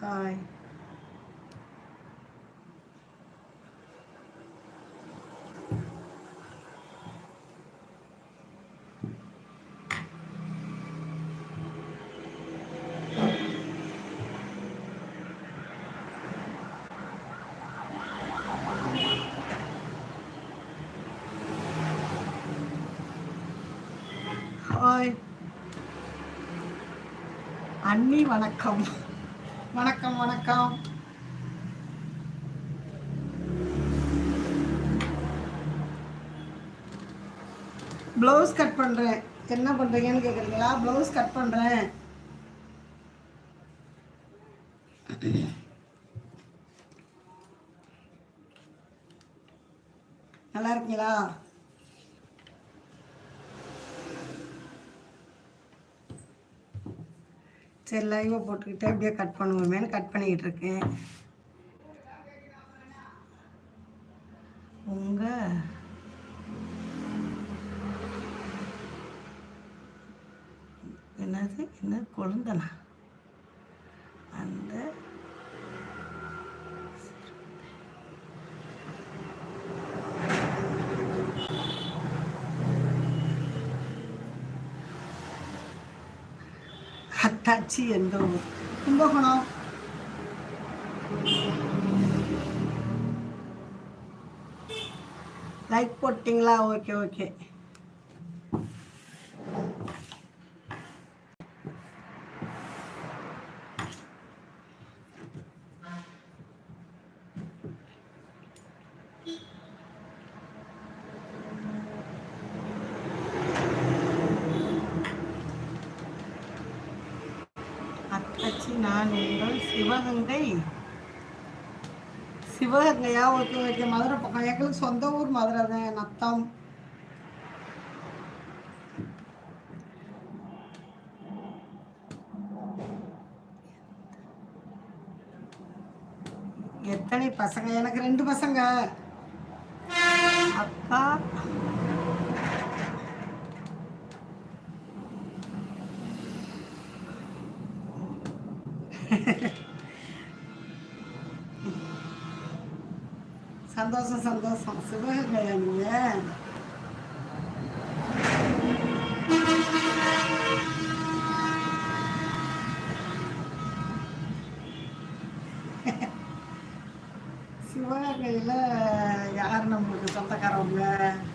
Hi hi அண்ணி வணக்கம். வணக்கம் வணக்கம். ப்ளவுஸ் கட் பண்ணுறேன் என்ன பண்ணுறீங்கன்னு கேட்குறீங்களா ப்ளவுஸ் கட் பண்ணுறேன் நல்லா இருக்கீங்களா? சரி லைவை போட்டுக்கிட்டு அப்படியே கட் பண்ணுவோமேனு கட் பண்ணிக்கிட்டு இருக்கேன். உங்க என்னது? என்ன கொழுந்தனா அந்த அத்தாச்சி எந்த ஊர் கும்பகோணம் லைக் போட்டிங்களா ஓகே ஓகே அத்தாச்சி நான் உங்கள் சிவகங்கை. சிவகங்கையா ஓகே ஓகே மதுரை பக்கம். எங்களுக்கு சொந்த ஊர் மதுரை தான் நத்தம் எத்தனை பசங்க? எனக்கு ரெண்டு பசங்க. அக்கா சந்தோஷம் சந்தோஷம். சிவகங்கையா நீங்க? சிவகங்கையில் யார் நம்மளுக்கு சொந்தக்காரவங்க?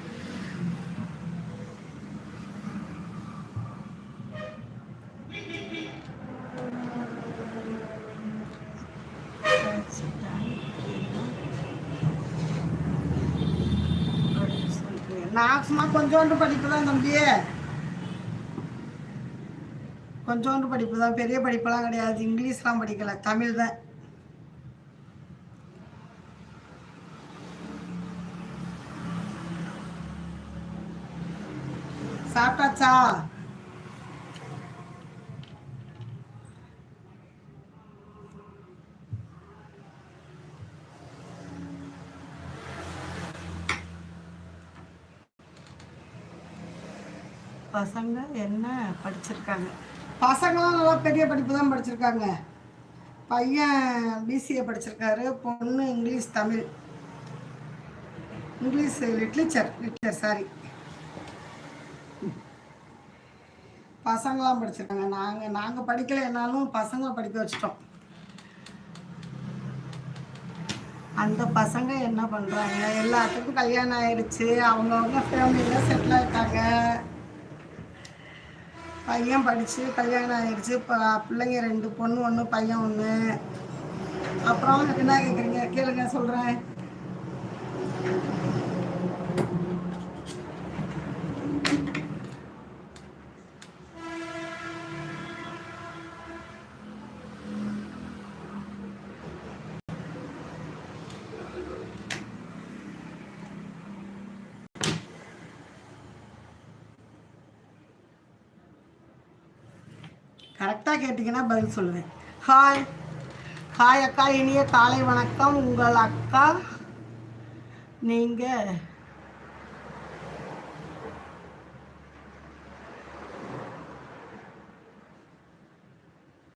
மேக்ஸிமம் கொஞ்சோண்டு படிப்பு தான் தம்பி. கொஞ்சோண்டு படிப்பு தான். பெரிய படிப்பெல்லாம் கிடையாது. இங்கிலீஷ்லாம் படிக்கல. தமிழ் தான். சாப்பிட்டாச்சா? பசங்க என்ன படிச்சிருக்காங்க? பசங்களாம் நல்லா பெரிய படிப்பு தான் படிச்சிருக்காங்க. பையன் பிசிஏ படிச்சிருக்காரு பொண்ணு English Tamil. English literature literature sorry. பசங்களாம் படிச்சிருக்காங்க. நாங்கள் நாங்கள் படிக்கலைன்னாலும் பசங்களை படிக்க வச்சிட்டோம். அந்த பசங்க என்ன பண்ணுறாங்க எல்லாத்துக்கும் கல்யாணம் ஆயிடுச்சு. அவங்கவுங்க ஃபேமிலியில் செட்டில் ஆகிட்டாங்க பையன் படித்து கல்யாணம் ஆகிடுச்சு இப்போ பிள்ளைங்க ரெண்டு பொண்ணு ஒன்று பையன் ஒன்று அப்புறம் என்ன கேட்குறீங்க கேளுங்க சொல்கிறேன் கரெக்டாக கேட்டிங்கன்னா பதில் சொல்லுவேன். ஹாய் ஹாய் அக்கா இனிய காலை வணக்கம். உங்கள் அக்கா நீங்கள்